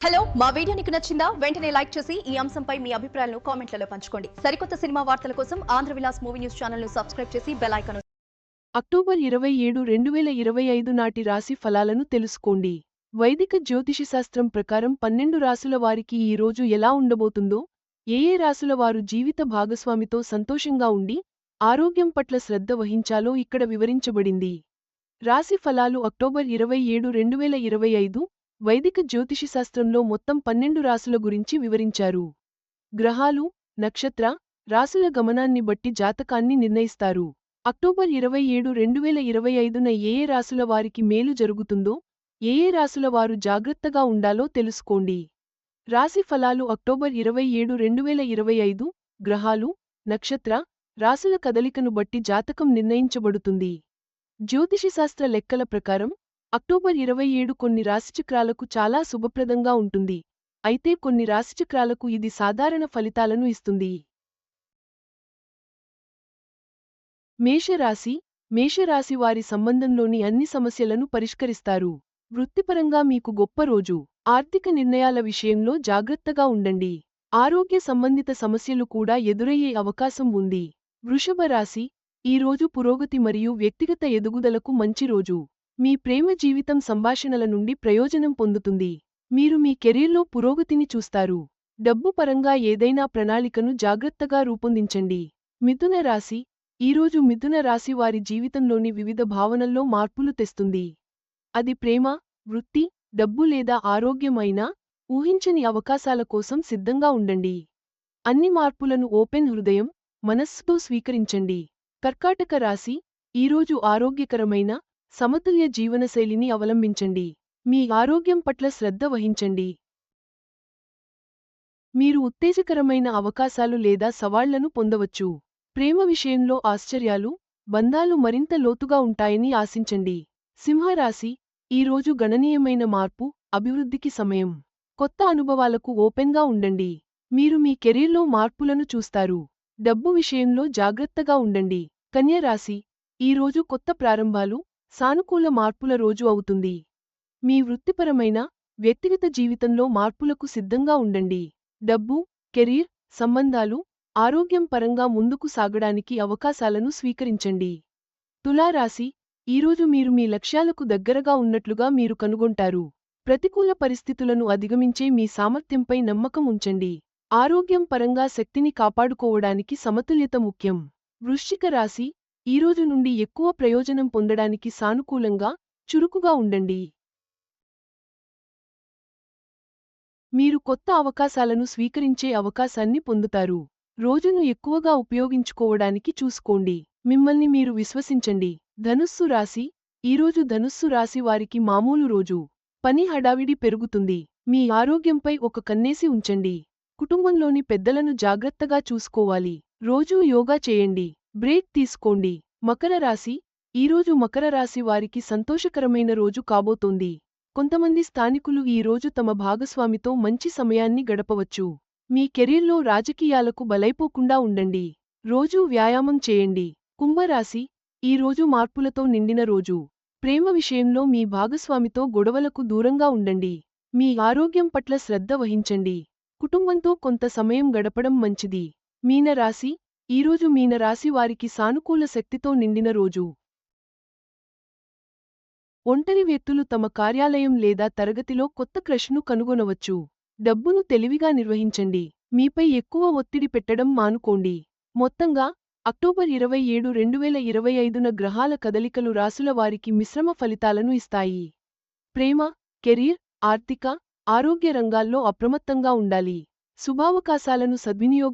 Hello మా video నీకు నచ్చిందా? వెంటనే లైక్ చేసి ఈ అంశంపై మీ అభిప్రాయాలను కామెంట్లలో పంచుకోండి. సరికొత్త సినిమా వార్తల కోసం ఆంధ్ర విలాస్ మూవీ న్యూస్ ఛానల్ను సబ్స్క్రైబ్ చేసి బెల్ అక్టోబర్ ఇరవై ఏడు రెండు వేల ఇరవై ఐదు నాటి రాశి ఫలాలను తెలుసుకోండి. వైదిక జ్యోతిషశాస్త్రం ప్రకారం పన్నెండు రాసుల వారికి ఈ రోజు ఎలా ఉండబోతుందో ఏ ఏ రాసుల వారు జీవిత భాగస్వామితో సంతోషంగా ఉండి ఆరోగ్యం పట్ల శ్రద్ధ వహించాలో ఇక్కడ వివరించబడింది. రాశి ఫలాలు అక్టోబర్ ఇరవై ఏడు రెండు వేల ఇరవై ఐదు వైదిక జ్యోతిషశాస్త్రంలో మొత్తం పన్నెండు రాసుల గురించి వివరించారు. గ్రహాలు నక్షత్ర రాసుల గమనాన్ని బట్టి జాతకాన్ని నిర్ణయిస్తారు. అక్టోబర్ ఇరవై ఏడు రెండు వేల ఇరవై ఐదున ఏ ఏ రాసుల వారికి మేలు జరుగుతుందో ఏ ఏ రాసుల వారు జాగ్రత్తగా ఉండాలో తెలుసుకోండి. రాశి ఫలాలు అక్టోబర్ ఇరవై ఏడు రెండు వేల ఇరవై ఐదు గ్రహాలు నక్షత్ర రాసుల కదలికను బట్టి జాతకం నిర్ణయించబడుతుంది. జ్యోతిషశాస్త్ర లెక్కల ప్రకారం అక్టోబర్ ఇరవై ఏడు కొన్ని రాశిచక్రాలకు చాలా శుభప్రదంగా ఉంటుంది. అయితే కొన్ని రాశిచక్రాలకు ఇది సాధారణ ఫలితాలను ఇస్తుంది. మేషరాశి. మేషరాశి వారి సంబంధంలోని అన్ని సమస్యలను పరిష్కరిస్తారు. వృత్తిపరంగా మీకు గొప్ప రోజు. ఆర్థిక నిర్ణయాల విషయంలో జాగ్రత్తగా ఉండండి. ఆరోగ్య సంబంధిత సమస్యలు కూడా ఎదురయ్యే అవకాశం ఉంది. వృషభ రాశి ఈ రోజు పురోగతి మరియు వ్యక్తిగత ఎదుగుదలకు మంచి రోజు. మీ ప్రేమ జీవితం సంభాషణల నుండి ప్రయోజనం పొందుతుంది. మీరు మీ కెరీర్లో పురోగతిని చూస్తారు. డబ్బు పరంగా ఏదైనా ప్రణాళికను జాగ్రత్తగా రూపొందించండి. మిథున రాశి. ఈరోజు మిథున రాశి వారి జీవితంలోని వివిధ భావనల్లో మార్పులు తెస్తుంది. అది ప్రేమ వృత్తి డబ్బు లేదా ఆరోగ్యమైన ఊహించని అవకాశాల కోసం సిద్ధంగా ఉండండి. అన్ని మార్పులను ఓపెన్ హృదయం మనస్సుతో స్వీకరించండి. కర్కాటక రాశి. ఈరోజు ఆరోగ్యకరమైన సమతుల్య జీవనశైలిని అవలంబించండి. మీ ఆరోగ్యం పట్ల శ్రద్ధ వహించండి. మీరు ఉత్తేజకరమైన అవకాశాలు లేదా సవాళ్ళను పొందవచ్చు. ప్రేమ విషయంలో ఆశ్చర్యాలు బంధాలు మరింత లోతుగా ఉంటాయని ఆశించండి. సింహరాశి ఈరోజు గణనీయమైన మార్పు అభివృద్ధికి సమయం. కొత్త అనుభవాలకు ఓపెన్గా ఉండండి. మీరు మీ కెరీర్లో మార్పులను చూస్తారు. డబ్బు విషయంలో జాగ్రత్తగా ఉండండి. కన్యరాశి ఈరోజు కొత్త ప్రారంభాలు సానుకూల మార్పుల రోజు అవుతుంది. మీ వృత్తిపరమైన వ్యక్తిగత జీవితంలో మార్పులకు సిద్ధంగా ఉండండి. డబ్బు కెరీర్ సంబంధాలు ఆరోగ్యం పరంగా ముందుకు సాగడానికి అవకాశాలను స్వీకరించండి. తులారాశి ఈరోజు మీరు మీ లక్ష్యాలకు దగ్గరగా ఉన్నట్లుగా మీరు కనుగొంటారు. ప్రతికూల పరిస్థితులను అధిగమించే మీ సామర్థ్యంపై నమ్మకం ఉంచండి. ఆరోగ్యం పరంగా శక్తిని కాపాడుకోవడానికి సమతుల్యత ముఖ్యం. వృశ్చిక రాశి ఈరోజు నుండి ఎక్కువ ప్రయోజనం పొందడానికి సానుకూలంగా చురుకుగా ఉండండి. మీరు కొత్త అవకాశాలను స్వీకరించే అవకాశాన్ని పొందుతారు. రోజును ఎక్కువగా ఉపయోగించుకోవడానికి చూసుకోండి. మిమ్మల్ని మీరు విశ్వసించండి. ధనుస్సు రాశి ఈరోజు ధనుస్సు రాశి వారికి మామూలు రోజు. పని హడావిడి పెరుగుతుంది. మీ ఆరోగ్యంపై ఒక కన్నేసి ఉంచండి. కుటుంబంలోని పెద్దలను జాగ్రత్తగా చూసుకోవాలి. రోజూ యోగా చేయండి. బ్రేక్ తీసుకోండి. మకర రాశి ఈరోజు మకర రాశి వారికి సంతోషకరమైన రోజు కాబోతోంది. కొంతమంది స్థానికులు ఈ రోజు తమ భాగస్వామితో మంచి సమయాన్ని గడపవచ్చు. మీ కెరీర్లో రాజకీయాలకు బలైపోకుండా ఉండండి. రోజూ వ్యాయామం చేయండి. కుంభరాశి ఈ రోజు మార్పులతో నిండిన రోజు. ప్రేమ విషయంలో మీ భాగస్వామితో గొడవలకు దూరంగా ఉండండి. మీ ఆరోగ్యం పట్ల శ్రద్ధ వహించండి. కుటుంబంతో కొంత సమయం గడపడం మంచిది. మీనరాశి ఈరోజు మీనరాశి వారికి సానుకూల శక్తితో నిండిన రోజు. ఒంటరి వ్యక్తులు తమ కార్యాలయం లేదా తరగతిలో కొత్త క్రష్ను కనుగొనవచ్చు. డబ్బును తెలివిగా నిర్వహించండి. మీపై ఎక్కువ ఒత్తిడి పెట్టడం మానుకోండి. మొత్తంగా అక్టోబర్ ఇరవై ఏడు రెండు వేల ఇరవై ఐదున గ్రహాల కదలికలు రాసుల వారికి మిశ్రమ ఫలితాలను ఇస్తాయి. ప్రేమ కెరీర్ ఆర్థిక ఆరోగ్య రంగాల్లో అప్రమత్తంగా ఉండాలి. శుభావకాశాలను సద్వినియోగం